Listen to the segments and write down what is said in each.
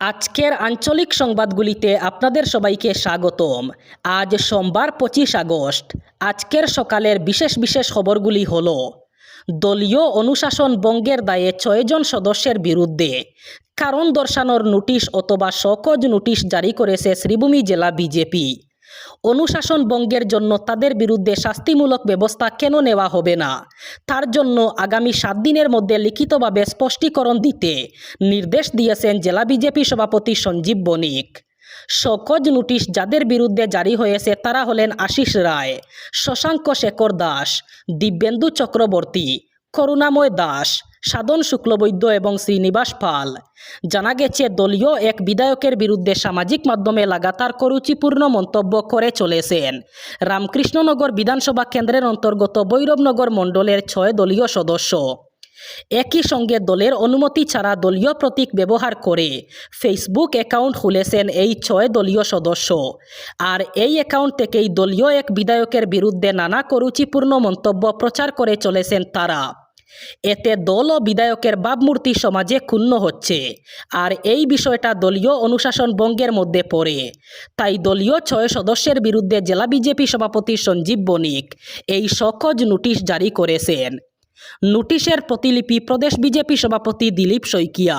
আজকের আঞ্চলিক সংবাদগুলিতে আপনাদের সবাইকে স্বাগতম। আজ সোমবার পঁচিশ আগস্ট। আজকের সকালের বিশেষ বিশেষ খবরগুলি হল, দলীয় অনুশাসন বঙ্গের দায়ে ছয়জন সদস্যের বিরুদ্ধে কারণ দর্শানোর নোটিশ অথবা সকজ নোটিশ জারি করেছে শ্রীভূমি জেলা বিজেপি। অনুশাসন বঙ্গের জন্য তাদের বিরুদ্ধে শাস্তিমূলক ব্যবস্থা কেন নেওয়া হবে না? তার জন্য আগামী সাত দিনের মধ্যে লিখিতভাবে স্পষ্টীকরণ দিতে নির্দেশ দিয়েছেন জেলা বিজেপি সভাপতি সঞ্জীব বণিক। সকজ নোটিশ যাদের বিরুদ্ধে জারি হয়েছে তারা হলেন আশিস রায়, শশাঙ্ক শেখর দাস, দিব্যেন্দু চক্রবর্তী, করুণাময় দাস সাধন শুক্লবৈদ্য এবং শ্রীনিবাস পাল। জানা গেছে, দলীয় এক বিধায়কের বিরুদ্ধে সামাজিক মাধ্যমে লাগাতার করুচিপূর্ণ মন্তব্য করে চলেছেন। রামকৃষ্ণনগর বিধানসভা কেন্দ্রের অন্তর্গত বৈরবনগর মণ্ডলের ছয় দলীয় সদস্য। একই সঙ্গে দলের অনুমতি ছাড়া দলীয় প্রতীক ব্যবহার করে ফেসবুক অ্যাকাউন্ট খুলেছেন এই ছয় দলীয় সদস্য। আর এই অ্যাকাউন্ট থেকেই দলীয় এক বিধায়কের বিরুদ্ধে নানা করুচিপূর্ণ মন্তব্য প্রচার করে চলেছেন তারা। এতে দল ও বিধায়কের ভাবমূর্তি সমাজে ক্ষুণ্ণ হচ্ছে। আর এই বিষয়টা দলীয় অনুশাসন বঙ্গের মধ্যে পড়ে। তাই দলীয় ছয় সদস্যের বিরুদ্ধে জেলা বিজেপি সভাপতি সঞ্জীব বণিক এই সকজ নোটিশ জারি করেছেন। নোটিশের প্রতিলিপি প্রদেশ বিজেপি সভাপতি দিলীপ শইকিয়া,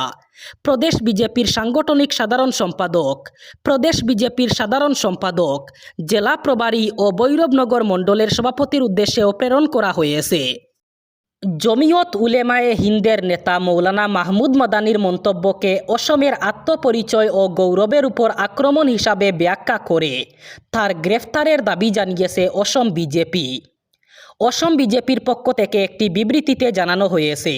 প্রদেশ বিজেপির সাংগঠনিক সাধারণ সম্পাদক, প্রদেশ বিজেপির সাধারণ সম্পাদক, জেলা প্রভারী ও বৈরবনগর মণ্ডলের সভাপতির উদ্দেশ্যেও প্রেরণ করা হয়েছে। জমিয়ত উলেমায়ে হিন্দের নেতা মৌলানা মাহমুদ মাদানির মন্তব্যকে অসমের আত্মপরিচয় ও গৌরবের উপর আক্রমণ হিসাবে ব্যাখ্যা করে, তার গ্রেফতারের দাবি জানিয়েছে অসম বিজেপি। অসম বিজেপির পক্ষ থেকে একটি বিবৃতিতে জানানো হয়েছে,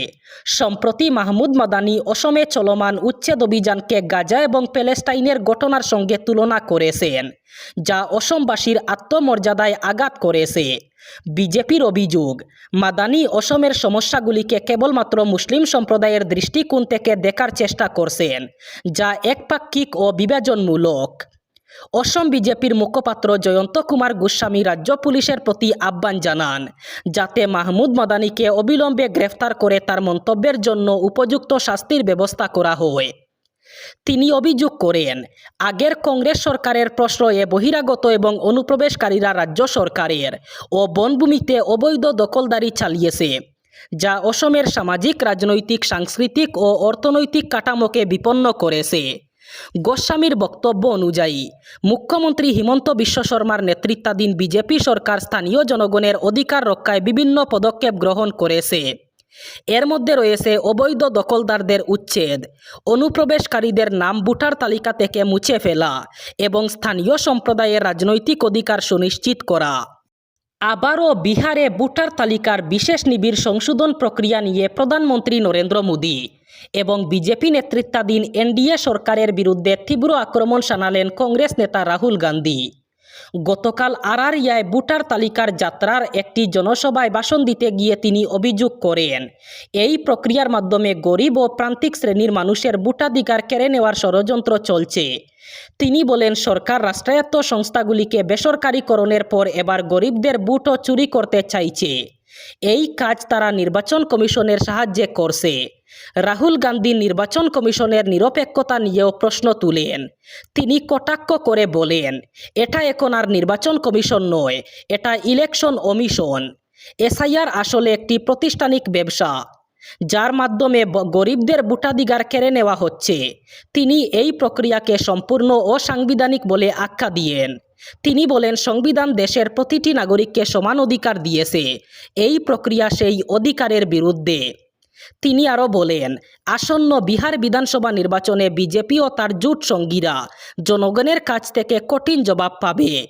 সম্প্রতি মাহমুদ মাদানি অসমে চলমান উচ্ছেদ অভিযানকে গাজা এবং প্যালেস্টাইনের ঘটনার সঙ্গে তুলনা করেছেন, যা অসমবাসীর আত্মমর্যাদায় আঘাত করেছে। বিজেপির অভিযোগ, মাদানি অসমের সমস্যাগুলিকে কেবলমাত্র মুসলিম সম্প্রদায়ের দৃষ্টিকোণ থেকে দেখার চেষ্টা করছেন, যা একপাক্ষিক ও বিভাজনমূলক। অসম বিজেপির মুখপাত্র জয়ন্ত কুমার গোস্বামী রাজ্য পুলিশের প্রতি আহ্বান জানান, যাতে মাহমুদ মাদানিকে অবিলম্বে গ্রেফতার করে তার মন্তব্যের জন্য উপযুক্ত শাস্তির ব্যবস্থা করা হয়। তিনি অভিযোগ করেন, আগের কংগ্রেস সরকারের প্রশ্রয়ে বহিরাগত এবং অনুপ্রবেশকারীরা রাজ্য সরকারের ও বনভূমিতে অবৈধ দখলদারি চালিয়েছে, যা অসমের সামাজিক, রাজনৈতিক, সাংস্কৃতিক ও অর্থনৈতিক কাঠামোকে বিপন্ন করেছে। গোস্বামীর বক্তব্য অনুযায়ী, মুখ্যমন্ত্রী হিমন্ত বিশ্ব শর্মার নেতৃত্বাধীন বিজেপি সরকার স্থানীয় জনগণের অধিকার রক্ষায় বিভিন্ন পদক্ষেপ গ্রহণ করেছে। এর মধ্যে রয়েছে অবৈধ দখলদারদের উচ্ছেদ, অনুপ্রবেশকারীদের নাম ভোটার তালিকা থেকে মুছে ফেলা এবং স্থানীয় সম্প্রদায়ের রাজনৈতিক অধিকার সুনিশ্চিত করা। আবারও বিহারে ভোটার তালিকার বিশেষ নিবিড় সংশোধন প্রক্রিয়া নিয়ে প্রধানমন্ত্রী নরেন্দ্র মোদী এবং বিজেপি নেতৃত্বাধীন এনডিএ সরকারের বিরুদ্ধে তীব্র আক্রমণ শানালেন কংগ্রেস নেতা রাহুল গান্ধী। গতকাল আরারিয়ায় ভোটার তালিকার যাত্রার একটি জনসভায় ভাষণ দিতে গিয়ে তিনি অভিযোগ করেন, এই প্রক্রিয়ার মাধ্যমে গরিব ও প্রান্তিক শ্রেণির মানুষের ভোটাধিকার কেড়ে নেওয়ার ষড়যন্ত্র চলছে। তিনি বলেন, সরকার রাষ্ট্রায়ত্ত সংস্থাগুলিকে বেসরকারীকরণের পর এবার গরিবদের বুটও চুরি করতে চাইছে। এই কাজ তারা নির্বাচন কমিশনের সাহায্যে করছে। রাহুল গান্ধী নির্বাচন কমিশনের নিরপেক্ষতা নিয়েও প্রশ্ন তুলেন। তিনি কটাক্ষ করে বলেন, এটা এখন আর নির্বাচন কমিশন নয়, এটা ইলেকশন অমিশন এসআইআর আসলে একটি প্রতিষ্ঠানিক ব্যবসা, যার মাধ্যমে গরিবদের ভোটাধিকার কেড়ে নেওয়া হচ্ছে। তিনি এই প্রক্রিয়াকে সম্পূর্ণ অসাংবিধানিক বলে আখ্যা দিয়েন। তিনি বলেন, সংবিধান দেশের প্রতিটি নাগরিককে সমান অধিকার দিয়েছে। এই প্রক্রিয়া সেই অধিকারের বিরুদ্ধে। তিনি আরও বলেন, আসন্ন বিহার বিধানসভা নির্বাচনে বিজেপি ও তার জোট সঙ্গীরা জনগণের কাছ থেকে কঠিন জবাব পাবে।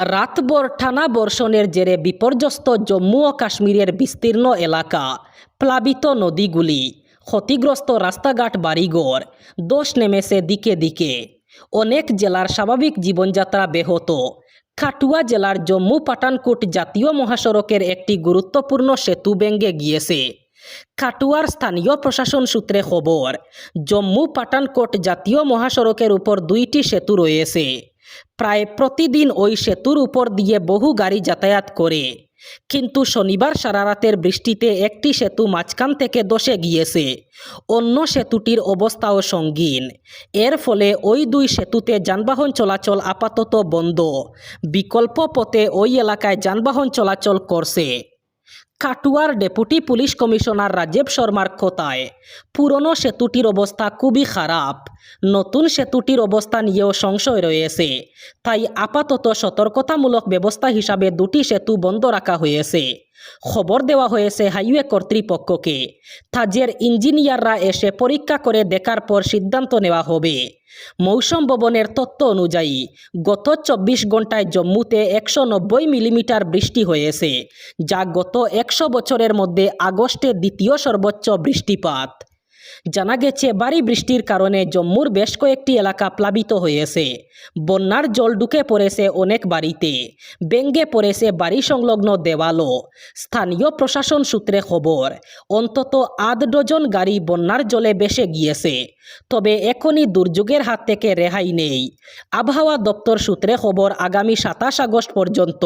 রাতভর টানা বর্ষণের জেরে বিপর্যস্ত জম্মু ও কাশ্মীরের বিস্তীর্ণ এলাকা, প্লাবিত নদীগুলি, ক্ষতিগ্রস্ত রাস্তাঘাট, বাড়িঘর, দোষ নেমেছে দিকে দিকে। অনেক জেলার স্বাভাবিক জীবনযাত্রা ব্যাহত। কাটুয়া জেলার জম্মু পাঠানকোট জাতীয় মহাসড়কের একটি গুরুত্বপূর্ণ সেতু ভেঙে গিয়েছে। কাটুয়ার স্থানীয় প্রশাসন সূত্রে খবর জম্মু পাঠানকোট জাতীয় মহাসড়কের উপর দুইটি সেতু রয়েছে প্রায় প্রতিদিন ওই সেতুর উপর দিয়ে বহু গাড়ি যাতায়াত করে কিন্তু শনিবার সারারাতের বৃষ্টিতে একটি সেতু মাঝখান থেকে দশে গিয়েছে অন্য সেতুটির অবস্থাও সঙ্গীন। এর ফলে ওই দুই সেতুতে যানবাহন চলাচল আপাতত বন্ধ। বিকল্প পথে ওই এলাকায় যানবাহন চলাচল করছে কাটুয়ার ডেপুটি পুলিশ কমিশনার রাজীব শর্মার কথায় পুরনো সেতুটির অবস্থা খুবই খারাপ। নতুন সেতুটির অবস্থা নিয়েও সংশয় রয়েছে। তাই আপাতত সতর্কতামূলক ব্যবস্থা হিসাবে দুটি সেতু বন্ধ রাখা হয়েছে। খবর দেওয়া হয়েছে হাইওয়ে কর্তৃপক্ষকে থাজের ইঞ্জিনিয়াররা এসে পরীক্ষা করে দেখার পর সিদ্ধান্ত নেওয়া হবে। মৌসুম ভবনের তথ্য অনুযায়ী, গত চব্বিশ ঘন্টায় জম্মুতে একশো নব্বই মিলিমিটার বৃষ্টি হয়েছে যা গত একশো বছরের মধ্যে আগস্টে দ্বিতীয় সর্বোচ্চ বৃষ্টিপাত। জানা গেছে, ভারী বৃষ্টির কারণে জম্মুর বেশ কয়েকটি এলাকা প্লাবিত হয়েছে। বন্যার জল ঢুকে পড়েছে অনেক বাড়িতে। ব্যঙ্গে পড়েছে বাড়ি সংলগ্ন দেওয়ালও। স্থানীয় প্রশাসন সূত্রে খবর, অন্তত আধ ডজন গাড়ি বন্যার জলে ভেসে গিয়েছে। তবে এখনই দুর্যোগের হাত থেকে রেহাই নেই। আবহাওয়া দপ্তর সূত্রে খবর, আগামী সাতাশ আগস্ট পর্যন্ত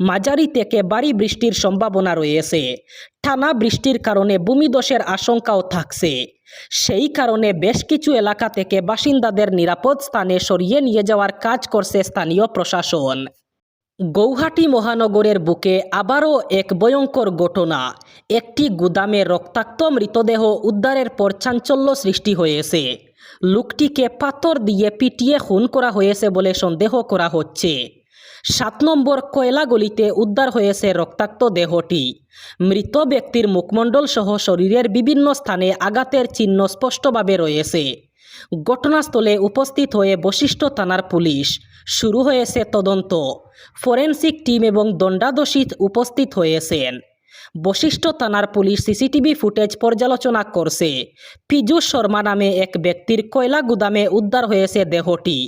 মাঝারি থেকে বাড়ি বৃষ্টির সম্ভাবনা রয়েছে। টানা বৃষ্টির কারণে ভূমিদশের আশঙ্কাও থাকছে। সেই কারণে বেশ কিছু এলাকা থেকে বাসিন্দাদের নিরাপদ স্থানে সরিয়ে নিয়ে যাওয়ার কাজ করছে স্থানীয় প্রশাসন। গৌহাটি মহানগরের বুকে আবারও এক ভয়ঙ্কর ঘটনা। একটি গুদামে রক্তাক্ত মৃতদেহ উদ্ধারের পর চাঞ্চল্য সৃষ্টি হয়েছে। লোকটিকে পাথর দিয়ে পিটিয়ে খুন করা হয়েছে বলে সন্দেহ করা হচ্ছে। সাত নম্বর কয়লাগলিতে উদ্ধার হয়েছে রক্তাক্ত দেহটি। মৃত ব্যক্তির মুখমণ্ডল সহ শরীরের বিভিন্ন স্থানে আঘাতের চিহ্ন স্পষ্টভাবে রয়েছে। ঘটনাস্থলে উপস্থিত হয়ে বশিষ্ঠ থানার পুলিশ শুরু হয়েছে তদন্ত। ফরেন্সিক টিম এবং দণ্ডাদোষী উপস্থিত হয়েছেন। বশিষ্ঠ থানার পুলিশ সিসিটিভি ফুটেজ পর্যালোচনা করছে। পীযুষ শর্মা নামে এক ব্যক্তির কয়লা গুদামে উদ্ধার হয়েছে দেহটি।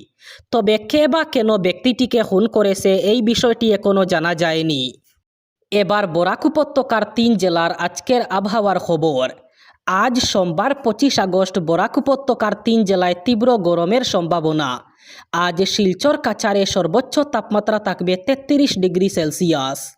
তবে কে বা কেন ব্যক্তিটিকে খুন করেছে এই বিষয়টি এখনও জানা যায়নি। এবার বরাক উপত্যকার তিন জেলার আজকের আবহাওয়ার খবর। আজ সোমবার পঁচিশ আগস্ট বরাক উপত্যকার তিন জেলায় তীব্র গরমের সম্ভাবনা। আজ শিলচর কাছারে সর্বোচ্চ তাপমাত্রা থাকবে তেত্রিশ ডিগ্রি সেলসিয়াস।